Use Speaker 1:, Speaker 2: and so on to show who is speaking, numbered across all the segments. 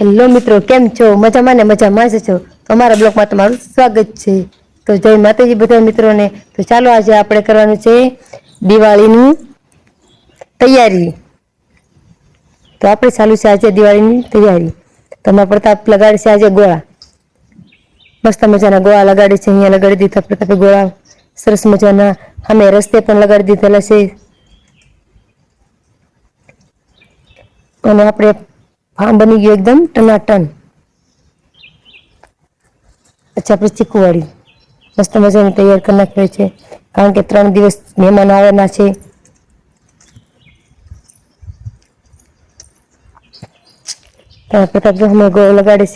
Speaker 1: Hello મિત્રો, કેમ છો? મજામાં ને મજામાં જ છો? અમારા બ્લોગમાં તમારું સ્વાગત છે. તો જય માતાજી બધા મિત્રોને. તો ચાલો આજે આપણે કરવાનું છે દિવાળીની તૈયારી. તો આપણે ચાલુ છે આજે દિવાળીની તૈયારી. તો અમારા પ્રતાપ લગાડે છે આજે ગોળા. મસ્ત મજાના ગોળા લગાડે છે. અહીંયા લગાડી દીધા પ્રતાપે ગોળા. સરસ મજાના. અમે રસ્તે પણ લગાડી દીધેલા છે. અને આપણે ફાર્મ બની ગયું એકદમ ટનાટન. પછી આપણે ચીકુવાળી. મસ્ત મજાની તૈયાર કરી નાખ્યો છે. કારણ કે ત્રણ દિવસ મહેમાન આવવાના છે. ત્યાં પ્રતાપ જો અમે ગોળ લગાડે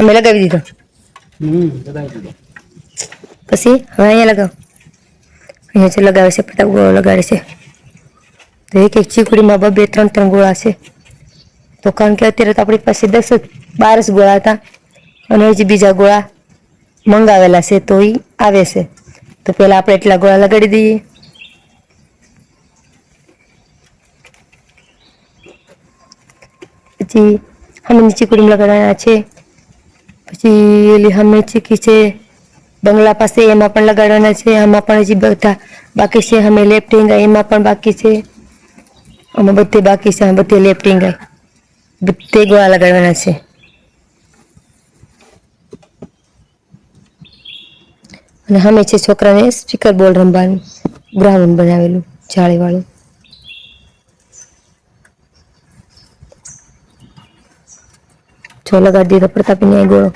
Speaker 1: અમે લગાવી દીધો. પછી હવે અહીંયા લગાવ. અહીંયા જે લગાવે છે પ્રતાપ ગોળો લગાડે છે. તો એક એક ચીકડીમાં બબે ત્રણ ત્રણ ગોળા છે. તો કારણ કે અત્યારે તો આપણી પાસે દસ જ, બાર જ ગોળા હતા. અને હજી બીજા ગોળા મંગાવેલા છે, તો એ આવે છે. તો પહેલાં આપણે એટલા ગોળા લગાડી દઈએ. પછી હમીની ચીકડીમાં લગાડવાના છે. પછી એલી હમે ચીકી છે, બંગલા પાસે એમાં પણ લગાડવાના છે, આમાં પણ હજી બધા બાકી છે અમે લેફ્ટિંગ એમાં પણ બાકી છે. અમે બધે બાકી છે અમે બધે લેફ્ટિંગ બધે ગોળા લગાડવાના છે. અને અમે છે છોકરાને સ્પીકર બોલ રમવાનું ગ્રાઉન્ડ બનાવેલું, જાળીવાળું. જો લગાડી દીધો પ્રતાપીને ગોળો